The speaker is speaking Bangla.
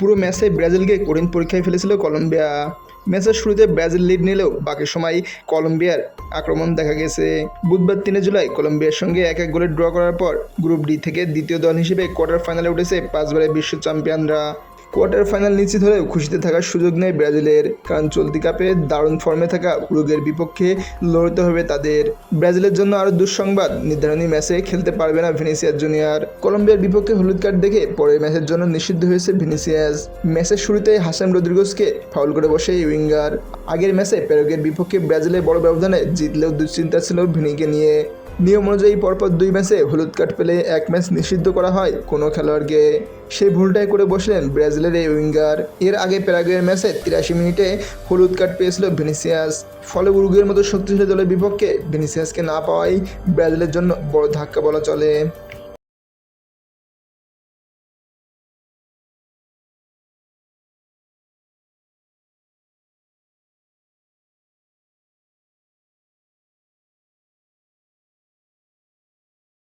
পুরো ম্যাচে ব্রাজিলকে কঠিন পরীক্ষায় ফেলেছিল কলম্বিয়া। ম্যাচের শুরুতে ব্রাজিল লিড নিলেও বাকি সময় কলম্বিয়ার আক্রমণ দেখা গেছে। বুধবার তিনে জুলাই কলম্বিয়ার সঙ্গে এক এক গোলে ড্র করার পর গ্রুপ ডি থেকে দ্বিতীয় দল হিসেবে কোয়ার্টার ফাইনালে উঠেছে পাঁচবারের বিশ্ব চ্যাম্পিয়নরা। কোয়ার্টার ফাইনাল নিশ্চিত হলেও খুশিতে থাকার সুযোগ নেই ব্রাজিলের। কারণ চলতি কাপে দারুণ ফর্মে থাকা উরুগের বিপক্ষে লড়তে হবে তাদের। ব্রাজিলের জন্য আরও দুঃসংবাদ, নির্ধারণী ম্যাচে খেলতে পারবে না ভিনিসিয়াস জুনিয়র। কলম্বিয়ার বিপক্ষে হলুদ কার্ড দেখে পরের ম্যাচের জন্য নিষিদ্ধ হয়েছে ভিনিসিয়াস। ম্যাচের শুরুতে হাসান রদ্রিগোসকে ফাউল করে বসে উইঙ্গার। আগের ম্যাচে প্যারোগের বিপক্ষে ব্রাজিলের বড় ব্যবধানে জিতলেও দুশ্চিন্তা ছিল ভিনিকে নিয়ে। নিয়ম অনুযায়ী পরপর দুই ম্যাচে হলুদ কার্ড পেলে এক ম্যাচ নিষিদ্ধ করা হয়। কোনো খেলোয়াড়কে সেই ভুলটাই করে বসলেন ব্রাজিলের এই উইঙ্গার। এর আগে প্যারাগুয়ের ম্যাচে তিরাশি মিনিটে হলুদ কার্ড পেয়েছিল ভিনিসিয়াস। ফলে উরুগুয়ের মতো শক্তিশালী দলের বিপক্ষে ভিনিসিয়াসকে না পাওয়াই ব্রাজিলের জন্য বড় ধাক্কা বলা চলে।